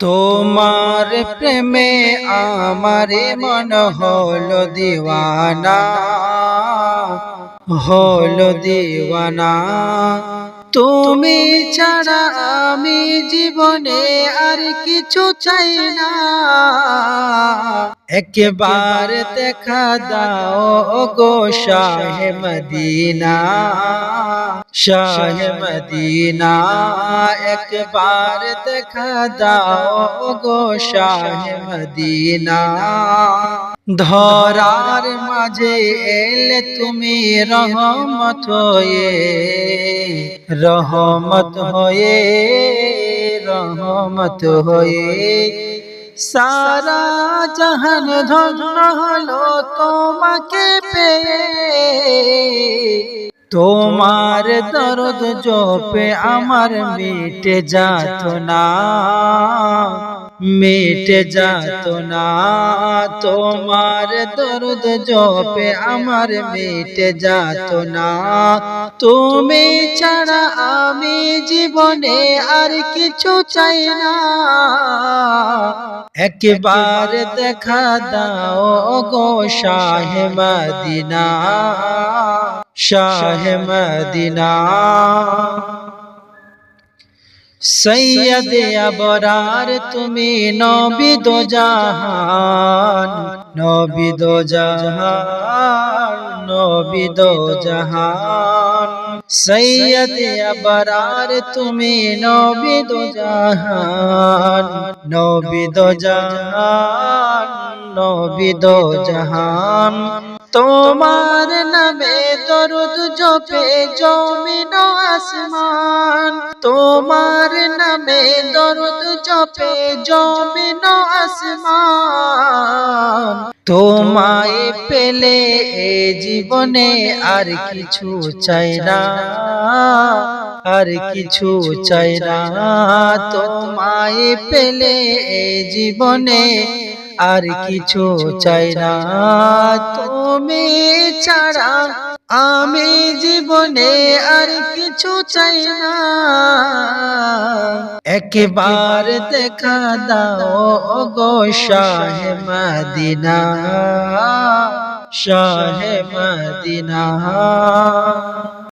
তোমার প্রেমে আমার মন হলো দিওয়ানা হলো দিওয়ানা। তুমি ছাড়া আমি জীবনে আর কিছু চাই না। একবার দেখা দাও গো শাহে মদিনা। শাহে মদিনা। একবার দেখা দাও গো শাহে মদিনা। ধরার মাঝে এলে তুমি রহমত হয়ে। রহমত হয়ে রহমত হয়ে। সারা জাহান ধন্য হলো তোমাকে পে। তোমার দরদ জপে আমার মিটে যাত না। মিটে যাত না, তোমার দরদ জপে আমার মিটে যাত না। তুমি ছাড়া আমি জীবনে আর কিছু চাই না। একবার দেখা দাও গো শাহে মদিনা শাহে মদিনা। सैयद अबरार, तुम्हें नौबी दो जहान, नौबी दो जहान, नौबी दो जहान। सैयद अबरार, तुम्हें नौबी दो जहान, नौबी दो जहान, नौबी दो जहान। তোমার নামে দরুদ জপে জমিন আসমান। তোমার নামে দরুদ জপে জমিন আসমান। তোমায় পেলে এ জীবনে আর কিছু চাই না, আর কিছু চাই না। তোমায় পেলে এ জীবনে আর কিছু চাই না। তুমি ছাড়া আমি জীবনে আর কিছু চাই না। একবার দেখা দাও গো শাহে মদিনা। শাহে মদিনা।